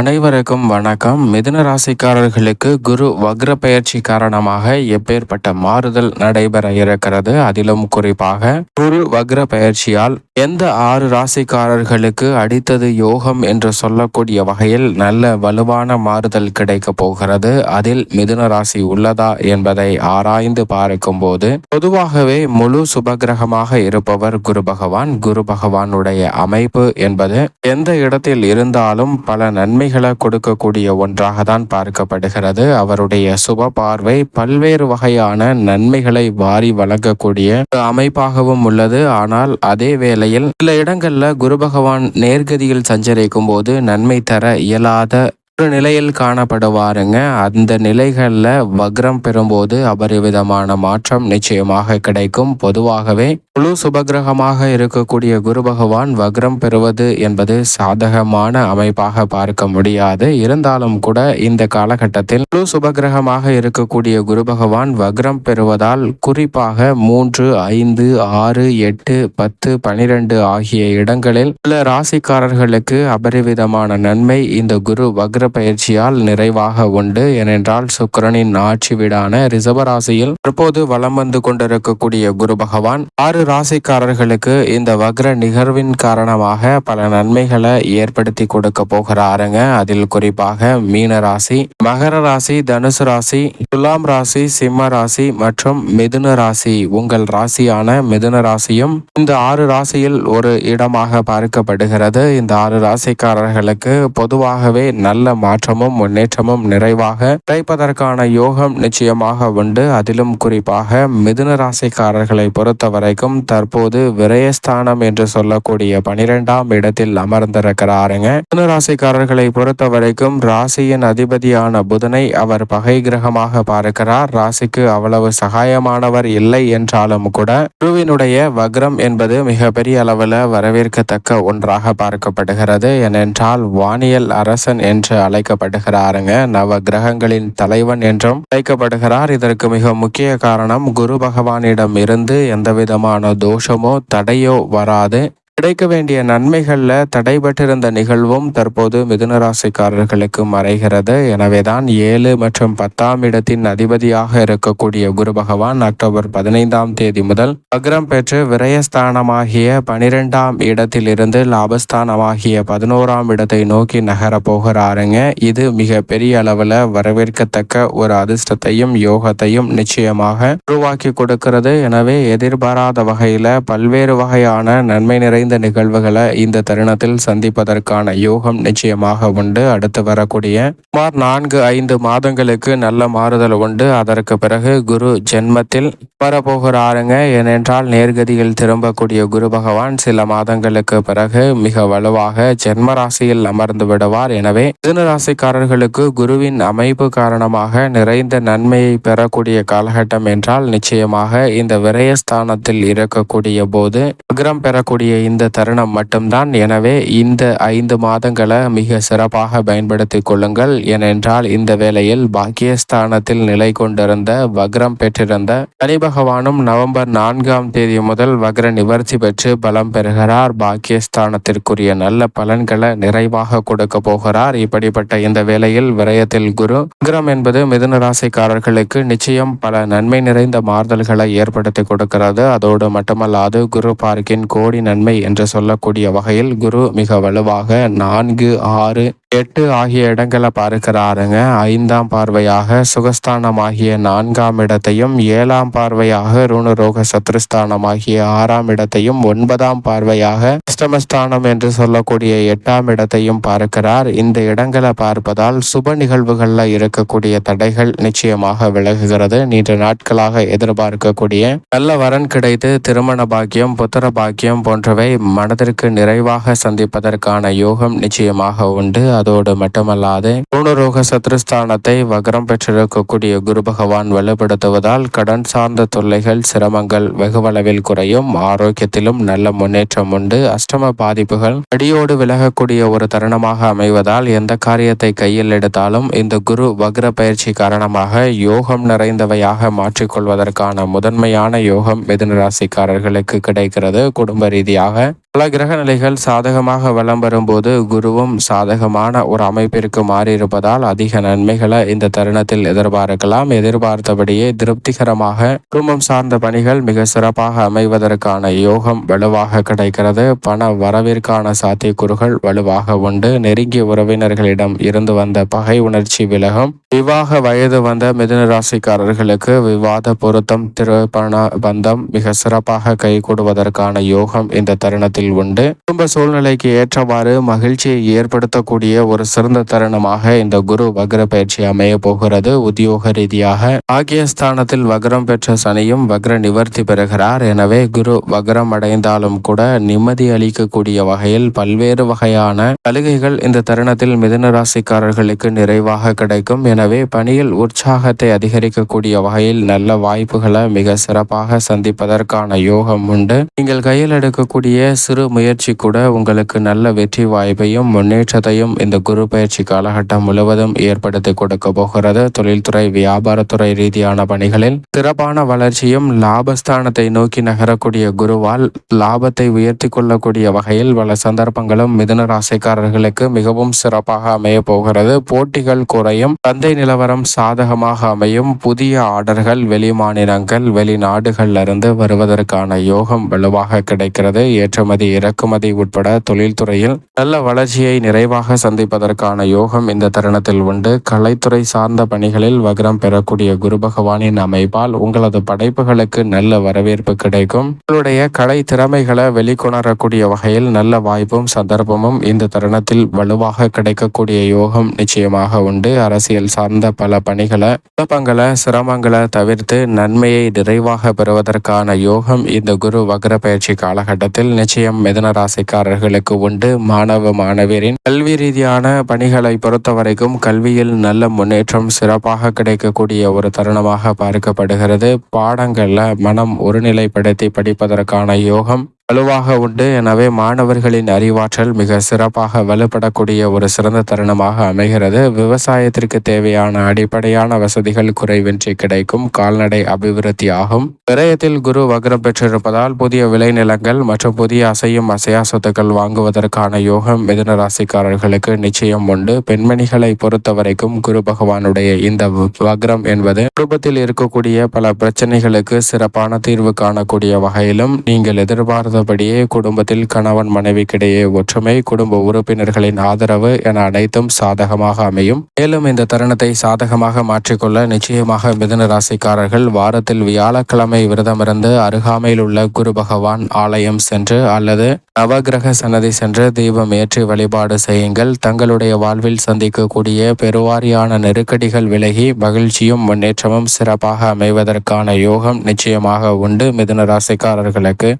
அனைவருக்கும் வணக்கம். மிதுன ராசிக்காரர்களுக்கு குரு வக்ர பயிற்சி காரணமாக எப்பேற்பட்ட மாறுதல் நடைபெற இருக்கிறது? அதிலும் குறிப்பாக குரு வக்ர பயிற்சியால் எந்த ஆறு ராசிக்காரர்களுக்கு அடித்தது யோகம் என்று சொல்லக்கூடிய வகையில் நல்ல வலுவான மாறுதல் கிடைக்க போகிறது. அதில் மிதுன ராசி உள்ளதா என்பதை ஆராய்ந்து பார்க்கும் போது பொதுவாகவே முழு சுபகிரகமாக இருப்பவர் குரு பகவான். குரு பகவானுடைய அமைப்பு என்பது எந்த இடத்தில் இருந்தாலும் பல நன்மை நன்மைகளை கொடுக்கக்கூடிய ஒன்றாக தான் பார்க்கப்படுகிறது. அவருடைய சுப பார்வை பல்வேறு வகையான நன்மைகளை வாரி வழங்கக்கூடிய அமைப்பாகவும் உள்ளது. ஆனால் அதே வேளையில் சில இடங்கள்ல குரு பகவான் நேர்கதியில் சஞ்சரிக்கும் போது நன்மை தர இயலாத ஒரு நிலையில் காணப்படுவாருங்க. அந்த நிலைகளில் வக்ரம் பெறும்போது அபரிவிதமான மாற்றம் நிச்சயமாக கிடைக்கும். பொதுவாகவே முழு சுபகிரகமாக இருக்கக்கூடிய குரு பகவான் வக்ரம் பெறுவது என்பது சாதகமான அமைப்பாக பார்க்க முடியாது. இருந்தாலும் கூட இந்த காலகட்டத்தில் முழு சுபகிரகமாக இருக்கக்கூடிய குரு பகவான் வக்ரம் பெறுவதால் குறிப்பாக மூன்று ஐந்து ஆறு எட்டு பத்து பனிரெண்டு ஆகிய இடங்களில் சில ராசிக்காரர்களுக்கு அபரிவிதமான நன்மை இந்த குரு வக்ர பயிற்சியால் நிறைவாக உண்டு. ஏனென்றால் சுக்கிரனின் ஆட்சி வீடான ரிசபராசியில் தற்போது வலம் வந்து கொண்டிருக்கக்கூடிய குரு பகவான் ஆறு ராசிக்காரர்களுக்கு இந்த வக்ர நிகழ்வின் காரணமாக பல நன்மைகளை ஏற்படுத்தி கொடுக்க போகிறாருங்க. அதில் குறிப்பாக மீன ராசி மகர ராசி தனுசு ராசி துலாம் ராசி சிம்ம ராசி மற்றும் மிதுன ராசி. உங்கள் ராசியான மிதுன ராசியும் இந்த ஆறு ராசியில் ஒரு இடமாக பார்க்கப்படுகிறது. இந்த ஆறு ராசிக்காரர்களுக்கு பொதுவாகவே நல்ல மாற்றமும் முன்னேற்றமும் நிறைவாக கிடைப்பதற்கான யோகம் நிச்சயமாக உண்டு. அதிலும் குறிப்பாக மிதுன ராசிக்காரர்களை பொறுத்த வரைக்கும் தற்போது விரயஸ்தானம் என்று சொல்லக்கூடிய பனிரெண்டாம் இடத்தில் அமர்ந்திருக்கிறாருங்க. மிதுன ராசிக்காரர்களை பொறுத்த வரைக்கும் ராசியின் அதிபதியான புதனை அவர் பகை கிரகமாக பார்க்கிறார். ராசிக்கு அவ்வளவு சகாயமானவர் இல்லை என்றாலும் கூட குருவினுடைய வக்ரம் என்பது மிகப்பெரிய அளவில் வரவேற்கத்தக்க ஒன்றாக பார்க்கப்படுகிறது. ஏனென்றால் வானியல் அரசன் என்று அழைக்கப்படுகிறாருங்க. நவ கிரகங்களின் தலைவன் என்றும் அழைக்கப்படுகிறார். இதற்கு மிக முக்கிய காரணம் குரு பகவானிடம் இருந்து எந்த விதமான தோஷமோ தடையோ வராது. கிடைக்க வேண்டிய நன்மைகள்ல தடைபட்டிருந்த நிகழ்வும் தற்போது மிதுன ராசிக்காரர்களுக்கு மறைகிறது. எனவேதான் ஏழு மற்றும் பத்தாம் இடத்தின் அதிபதியாக இருக்கக்கூடிய குரு பகவான் அக்டோபர் பதினைந்தாம் தேதி முதல் அக்ரம் பெற்று விரயஸ்தானமாகிய பனிரெண்டாம் இடத்திலிருந்து லாபஸ்தானமாகிய பதினோராம் இடத்தை நோக்கி நகர போகிறாருங்க. இது மிக பெரிய அளவுல வரவேற்கத்தக்க ஒரு அதிர்ஷ்டத்தையும் யோகத்தையும் நிச்சயமாக உருவாக்கி கொடுக்கிறது. எனவே எதிர்பாராத வகையில பல்வேறு வகையான நன்மை நிறைந்த நிறைந்த நிகழ்வுகளை இந்த தருணத்தில் சந்திப்பதற்கான யோகம் நிச்சயமாக உண்டு. அடுத்து வரக்கூடிய சுமார் நான்கு ஐந்து மாதங்களுக்கு நல்ல மாறுதல் உண்டு. அதற்கு பிறகு குரு ஜென்மத்தில் வரப்போகிறாருங்க. ஏனென்றால் நேர்கதியில் திரும்பக்கூடிய குரு பகவான் சில மாதங்களுக்கு பிறகு மிக வலுவாக ஜென்ம ராசியில் அமர்ந்து விடுவார். எனவே மிதுன ராசிக்காரர்களுக்கு குருவின் அமைப்பு காரணமாக நிறைந்த நன்மையை பெறக்கூடிய காலகட்டம் என்றால் நிச்சயமாக இந்த விரயஸ்தானத்தில் இருக்கக்கூடிய போது அக்ரம் பெறக்கூடிய இந்த இந்த தருணம் மட்டும்தான். எனவே இந்த ஐந்து மாதங்களை மிக சிறப்பாக பயன்படுத்தி கொள்ளுங்கள். ஏனென்றால் இந்த வேளையில் பாக்கியஸ்தானத்தில் நிலை கொண்டிருந்த வக்ரம் பெற்றிருந்த சனி பகவானும் நவம்பர் நான்காம் தேதி முதல் வக்ர நிவர்த்தி பெற்று பலம் பெறுகிறார். பாக்கியஸ்தானத்திற்குரிய நல்ல பலன்களை நிறைவாக கொடுக்க போகிறார். இப்படிப்பட்ட இந்த வேளையில் விரயத்தில் குரு வக்ரம் என்பது மிதுன ராசிக்காரர்களுக்கு நிச்சயம் பல நன்மை நிறைந்த மாறுதல்களை ஏற்படுத்தி கொடுக்கிறது. அதோடு மட்டுமல்லாது குரு பார்க்கின் கோடி நன்மை என்று சொல்லக்கூடிய வகையில் குரு மிக வலுவாக நான்கு ஆறு எட்டு ஆகிய இடங்களை பார்க்கிறாருங்க. ஐந்தாம் பார்வையாக சுகஸ்தானம் ஆகிய நான்காம் இடத்தையும் ஏழாம் பார்வையாக ருணுரோக சத்ருஸ்தானம் ஆகிய ஆறாம் இடத்தையும் ஒன்பதாம் பார்வையாக அஷ்டமஸ்தானம் என்று சொல்லக்கூடிய எட்டாம் இடத்தையும் பார்க்கிறார். இந்த இடங்களை பார்ப்பதால் சுப நிகழ்வுகளில் இருக்கக்கூடிய தடைகள் நிச்சயமாக விலகுகிறது. நீண்ட நாட்களாக எதிர்பார்க்கக்கூடிய நல்ல வரன் கிடைத்து திருமண பாக்கியம் புத்திர பாக்கியம் போன்றவை மனதிற்கு நிறைவாக சந்திப்பதற்கான யோகம் நிச்சயமாக உண்டு. அதோடு மட்டுமல்லாது பூணுரோக சத்ருஸ்தானத்தை வகரம் பெற்றிருக்கக்கூடிய குரு பகவான் வலுப்படுத்துவதால் கடன் சார்ந்த தொல்லைகள் சிரமங்கள் வெகுவளவில் குறையும். ஆரோக்கியத்திலும் நல்ல முன்னேற்றம் உண்டு. அஷ்டம பாதிப்புகள் அடியோடு விலகக்கூடிய ஒரு தருணமாக அமைவதால் எந்த காரியத்தை கையில் எடுத்தாலும் இந்த குரு வக்ர பயிற்சி காரணமாக யோகம் நிறைந்தவையாக மாற்றிக்கொள்வதற்கான முதன்மையான யோகம் மிதுன ராசிக்காரர்களுக்கு கிடைக்கிறது. குடும்ப ரீதியாக பல கிரக நிலைகள் சாதகமாக வலம் வரும்போது குருவும் சாதகமான ஒரு அமைப்பிற்கு மாறியிருப்பதால் அதிக நன்மைகளை இந்த தருணத்தில் எதிர்பார்க்கலாம். எதிர்பார்த்தபடியே திருப்திகரமாக குடும்பம் சார்ந்த பணிகள் மிக சிறப்பாக அமைவதற்கான யோகம் வலுவாக கிடைக்கிறது. பண வரவிற்கான சாத்தியக்கூறுகள் வலுவாக உண்டு. நெருங்கிய உறவினர்களிடம் இருந்து வந்த பகை உணர்ச்சி விலகும். விவாக வயது வந்த மிதுன ராசிக்காரர்களுக்கு விவாத பொருத்தம் திருப்பண பந்தம் மிக சிறப்பாக கைகூடுவதற்கான யோகம் இந்த தருணத்தில் உண்டு. குடும்ப சூழ்நிலைக்கு ஏற்றவாறு மகிழ்ச்சியை ஏற்படுத்தக்கூடிய ஒரு சிறந்த தருணமாக இந்த குரு வக்ர பயிற்சி அமைய போகிறது. உத்தியோக ரீதியாக பாகியஸ்தானத்தில் வக்ரம் பெற்ற சனியும் வக்ர நிவர்த்தி பெறுகிறார். எனவே குரு வக்ரம் அடைந்தாலும் கூட நிம்மதி அளிக்கக்கூடிய வகையில் பல்வேறு வகையான சலுகைகள் இந்த தருணத்தில் மிதுன ராசிக்காரர்களுக்கு நிறைவாக கிடைக்கும். எனவே பணியில் உற்சாகத்தை அதிகரிக்கக்கூடிய வகையில் நல்ல வாய்ப்புகளை மிக சிறப்பாக சந்திப்பதற்கான யோகம் உண்டு. நீங்கள் கையில் எடுக்கக்கூடிய சிறு முயற்சி கூட உங்களுக்கு நல்ல வெற்றி வாய்ப்பையும் முன்னேற்றத்தையும் இந்த குரு பயிற்சி காலகட்டம் முழுவதும் ஏற்படுத்தி கொடுக்க போகிறது. தொழில்துறை வியாபாரத்துறை ரீதியான பணிகளில் சிறப்பான வளர்ச்சியும் லாபஸ்தானத்தை நோக்கி நகரக்கூடிய குருவால் லாபத்தை உயர்த்தி கொள்ளக்கூடிய வகையில் பல சந்தர்ப்பங்களும் மிதுன ராசிக்காரர்களுக்கு மிகவும் சிறப்பாக அமைய போகிறது. போட்டிகள் குறையும் சந்தை நிலவரம் சாதகமாக அமையும். புதிய ஆர்டர்கள் வெளி மாநிலங்கள் வெளிநாடுகள்ல இருந்து வருவதற்கான யோகம் வலுவாக கிடைக்கிறது. ஏற்றுமதி இறக்குமதி உட்பட தொழில்துறையில் நல்ல வளர்ச்சியை நிறைவாக சந்திப்பதற்கான யோகம் இந்த தருணத்தில் உண்டு. கலைத்துறை சார்ந்த பணிகளில் வக்ரம் பெறக்கூடிய குரு பகவானின் அமைப்பால் உங்களது படைப்புகளுக்கு நல்ல வரவேற்பு கிடைக்கும். உங்களுடைய கலை திறமைகளை வெளிக்கொணரக்கூடிய வகையில் நல்ல வாய்ப்பும் சந்தர்ப்பமும் இந்த தருணத்தில் வலுவாக கிடைக்கக்கூடிய யோகம் நிச்சயமாக உண்டு. அரசியல் சார்ந்த பல பணிகளை குழப்பங்களை சிரமங்களை தவிர்த்து நன்மையை நிறைவாக பெறுவதற்கான யோகம் இந்த குரு வக்ர பயிற்சி காலகட்டத்தில் நிச்சயம் மிதன ராசிக்காரர்களுக்கு உண்டு. மாணவ மாணவியரின் கல்வி ரீதியான பணிகளை பொறுத்தவரைக்கும் கல்வியில் நல்ல முன்னேற்றம் சிறப்பாக கிடைக்கக்கூடிய ஒரு தருணமாக பார்க்கப்படுகிறது. பாடங்களில் மனம் ஒருநிலைப்படுத்தி படிப்பதற்கான யோகம் வலுவாக உண்டு. எனவே மாணவர்களின் அறிவாற்றல் மிக சிறப்பாக வலுப்படக்கூடிய ஒரு சிறந்த தருணமாக அமைகிறது. விவசாயத்திற்கு தேவையான அடிப்படையான வசதிகள் குறைவின்றி கிடைக்கும். கால்நடை அபிவிருத்தி ஆகும் விரயத்தில் குரு வக்ரம் பெற்றிருப்பதால் புதிய விளைநிலங்கள் மற்றும் புதிய அசையும் அசையா சொத்துக்கள் வாங்குவதற்கான யோகம் மிதுன ராசிக்காரர்களுக்கு நிச்சயம் உண்டு. பெண்மணிகளை பொறுத்தவரைக்கும் குரு பகவானுடைய இந்த வக்ரம் என்பது குடும்பத்தில் இருக்கக்கூடிய பல பிரச்சனைகளுக்கு சிறப்பான தீர்வு காணக்கூடிய வகையிலும் நீங்கள் எதிர்பார்த்த இல்லாதபடியே குடும்பத்தில் கணவன் மனைவிக்கிடையே ஒற்றுமை குடும்ப உறுப்பினர்களின் ஆதரவு என அனைத்தும் சாதகமாக அமையும். மேலும் இந்த தருணத்தை சாதகமாக மாற்றிக்கொள்ள நிச்சயமாக மிதுன ராசிக்காரர்கள் வாரத்தில் வியாழக்கிழமை விரதமிருந்து அருகாமையில் உள்ள குரு பகவான் ஆலயம் சென்று அல்லது நவகிரக சன்னதி சென்று தீபம் ஏற்றி வழிபாடு செய்யுங்கள். தங்களுடைய வாழ்வில் சந்திக்கக்கூடிய பெருவாரியான நெருக்கடிகள் விலகி மகிழ்ச்சியும் முன்னேற்றமும் சிறப்பாக அமைவதற்கான யோகம் நிச்சயமாக உண்டு மிதுன ராசிக்காரர்களுக்கு.